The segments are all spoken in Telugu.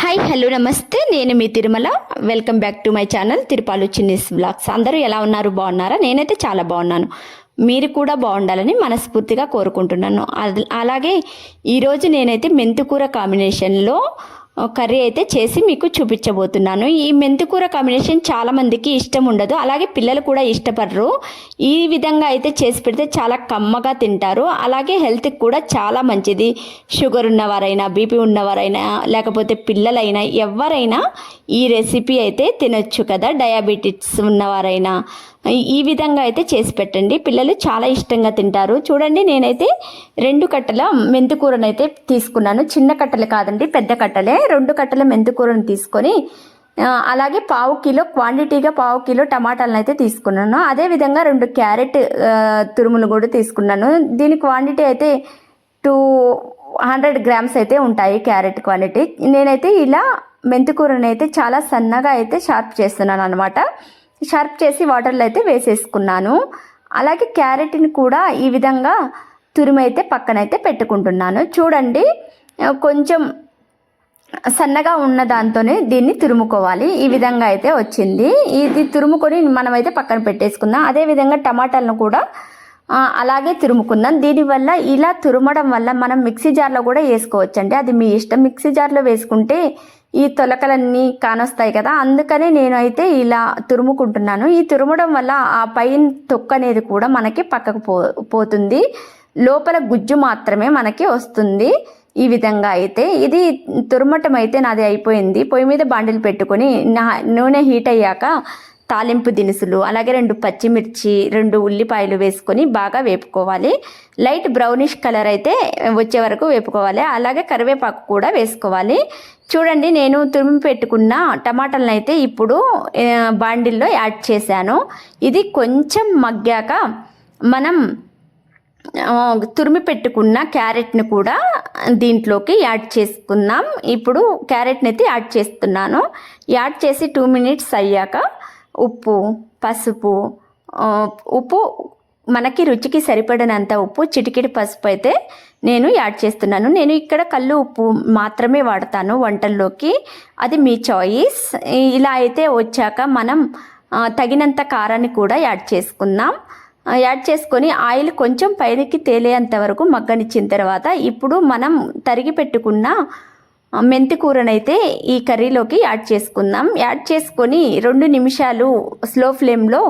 హాయ్ హలో నమస్తే. నేను మీ Tirumala. Welcome back to my channel Tirupalu Chinni's blogs అందరూ ఎలా ఉన్నారు? బాగున్నారా? నేనైతే చాలా బాగున్నాను. మీరు కూడా బాగుండాలని మనస్ఫూర్తిగా కోరుకుంటున్నాను. అలాగే ఈరోజు నేనైతే మెంతికూర కాంబినేషన్లో కర్రీ అయితే చేసి మీకు చూపించబోతున్నాను. ఈ మెంతికూర కాంబినేషన్ చాలామందికి ఇష్టం ఉండదు. అలాగే పిల్లలు కూడా ఇష్టపడరు. ఈ విధంగా అయితే చేసి పెడితే చాలా కమ్మగా తింటారు. అలాగే హెల్త్కి కూడా చాలా మంచిది. షుగర్ ఉన్నవారైనా బీపీ ఉన్నవారైనా లేకపోతే పిల్లలైనా ఎవరైనా ఈ రెసిపీ అయితే తినొచ్చు కదా. డయాబెటిస్ ఉన్నవారైనా. ఈ- విధంగా అయితే చేసి పెట్టండి. పిల్లలు చాలా ఇష్టంగా తింటారు. చూడండి నేనైతే రెండు కట్టల మెంతికూరను అయితే తీసుకున్నాను. చిన్న కట్టలు కాదండి పెద్ద కట్టలే. రెండు కట్టల మెంతికూరను తీసుకొని అలాగే పావు కిలో క్వాంటిటీగా పావు కిలో టమాటాలను అయితే తీసుకున్నాను. అదేవిధంగా రెండు క్యారెట్ తురుములు కూడా తీసుకున్నాను. దీని క్వాంటిటీ అయితే టూ హండ్రెడ్ గ్రామ్స్ అయితే ఉంటాయి క్యారెట్ క్వాంటిటీ. నేనైతే ఇలా మెంతికూరను అయితే చాలా సన్నగా అయితే షార్ప్ చేస్తున్నాను అనమాట షార్ప్ చేసి వాటర్లో అయితే వేసేసుకున్నాను. అలాగే క్యారెట్ని కూడా ఈ విధంగా తురిమైతే పక్కనైతే పెట్టుకుంటున్నాను. చూడండి కొంచెం సన్నగా ఉన్న దాంతోనే దీన్ని తురుముకోవాలి. ఈ విధంగా అయితే వచ్చింది. ఇది తురుముకొని మనమైతే పక్కన పెట్టేసుకుందాం. అదేవిధంగా టమాటాలను కూడా అలాగే తురుముకుందాం. దీనివల్ల ఇలా తురుమడం వల్ల మనం మిక్సీ జార్లో కూడా వేసుకోవచ్చు అండి అది మీ ఇష్టం. మిక్సీ జార్లో వేసుకుంటే ఈ తొలకలన్నీ కానొస్తాయి కదా. అందుకనే నేనైతే ఇలా తురుముకుంటున్నాను. ఈ తురుమడం వల్ల ఆ పైన తొక్క అనేది కూడా మనకి పక్కకు పో పోతుంది. లోపల గుజ్జు మాత్రమే మనకి వస్తుంది. ఈ విధంగా అయితే ఇది తురుమటం అయితే నాది అయిపోయింది. పొయ్యి మీద బాండిల్ పెట్టుకొని నా నూనె హీట్ అయ్యాక తాలింపు దినుసులు అలాగే రెండు పచ్చిమిర్చి రెండు ఉల్లిపాయలు వేసుకొని బాగా వేపుకోవాలి. లైట్ బ్రౌనిష్ కలర్ అయితే వచ్చే వరకు వేపుకోవాలి. అలాగే కరివేపాకు కూడా వేసుకోవాలి. చూడండి నేను తురిమి పెట్టుకున్న టమాటాలను అయితే ఇప్పుడు బాండిల్లో యాడ్ చేశాను. ఇది కొంచెం మగ్గాక మనం తురిమి పెట్టుకున్న క్యారెట్ని కూడా దీంట్లోకి యాడ్ చేసుకుందాం. ఇప్పుడు క్యారెట్ని అయితే యాడ్ చేస్తున్నాను. యాడ్ చేసి టూ మినిట్స్ అయ్యాక ఉప్పు పసుపు ఉప్పు మనకి రుచికి సరిపడినంత ఉప్పు చిటికెడు పసుపు అయితే నేను యాడ్ చేస్తున్నాను. నేను ఇక్కడ కళ్ళు ఉప్పు మాత్రమే వాడతాను వంటల్లోకి. అది మీ చాయిస్ ఇలా అయితే వచ్చాక మనం తగినంత కారాన్ని కూడా యాడ్ చేసుకుందాం. యాడ్ చేసుకొని ఆయిల్ కొంచెం పైనకి తేలేంత వరకు మగ్గనిచ్చిన తర్వాత ఇప్పుడు మనం తరిగి పెట్టుకున్న మెంతి కూరనైతే ఈ కర్రీలోకి యాడ్ చేసుకుందాం. యాడ్ చేసుకొని రెండు నిమిషాలు స్లో ఫ్లేమ్లో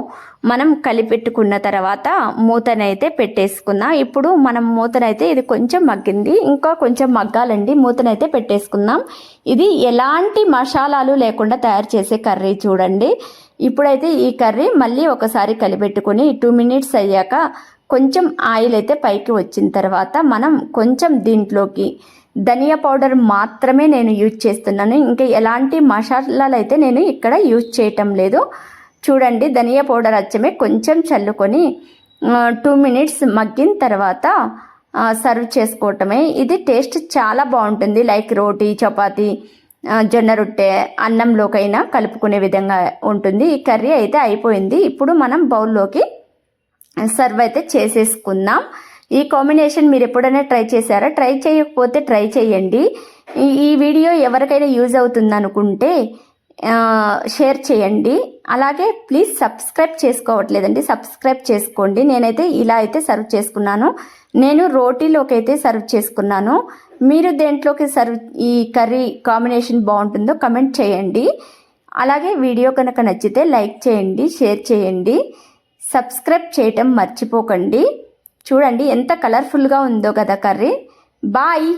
మనం కలిపెట్టుకున్న తర్వాత మూతనైతే పెట్టేసుకుందాం. ఇప్పుడు మనం మూతనైతే ఇది కొంచెం మగ్గింది. ఇంకా కొంచెం మగ్గాలండి. మూతనైతే పెట్టేసుకుందాం. ఇది ఎలాంటి మసాలాలు లేకుండా తయారు చేసే కర్రీ చూడండి. ఇప్పుడైతే ఈ కర్రీ మళ్ళీ ఒకసారి కలిపెట్టుకొని టూ మినిట్స్ అయ్యాక కొంచెం ఆయిల్ అయితే పైకి వచ్చిన తర్వాత మనం కొంచెం దీంట్లోకి ధనియా పౌడర్ మాత్రమే నేను యూజ్ చేస్తున్నాను. ఇంకా ఎలాంటి మసాలాలు అయితే నేను ఇక్కడ యూజ్ చేయటం లేదు. చూడండి ధనియా పౌడర్ అచ్చమే కొంచెం చల్లుకొని టూ మినిట్స్ మగ్గిన తర్వాత సర్వ్ చేసుకోవటమే. ఇది టేస్ట్ చాలా బాగుంటుంది. లైక్ రోటీ చపాతి జొన్న రొట్టె అన్నంలోకైనా కలుపుకునే విధంగా ఉంటుంది. ఈ కర్రీ అయితే అయిపోయింది. ఇప్పుడు మనం బౌల్లోకి సర్వ్ అయితే చేసేసుకుందాం. ఈ కాంబినేషన్ మీరు ఎప్పుడైనా ట్రై చేశారా? ట్రై చేయకపోతే ట్రై చేయండి. ఈ వీడియో ఎవరికైనా యూజ్ అవుతుంది అనుకుంటే షేర్ చేయండి. అలాగే ప్లీజ్ సబ్స్క్రైబ్ చేసుకోవట్లేదండి. సబ్స్క్రైబ్ చేసుకోండి. నేనైతే ఇలా అయితే సర్వ్ చేసుకున్నాను. నేను రోటీలోకి అయితే సర్వ్ చేసుకున్నాను. మీరు దేంట్లోకి సర్వ్ ఈ కర్రీ కాంబినేషన్ బాగుంటుందో కమెంట్ చేయండి. అలాగే వీడియో కనుక నచ్చితే లైక్ చేయండి షేర్ చేయండి. సబ్స్క్రైబ్ చేయటం మర్చిపోకండి. చూడండి ఎంత కలర్ఫుల్గా ఉందో కదా కర్రీ. బాయ్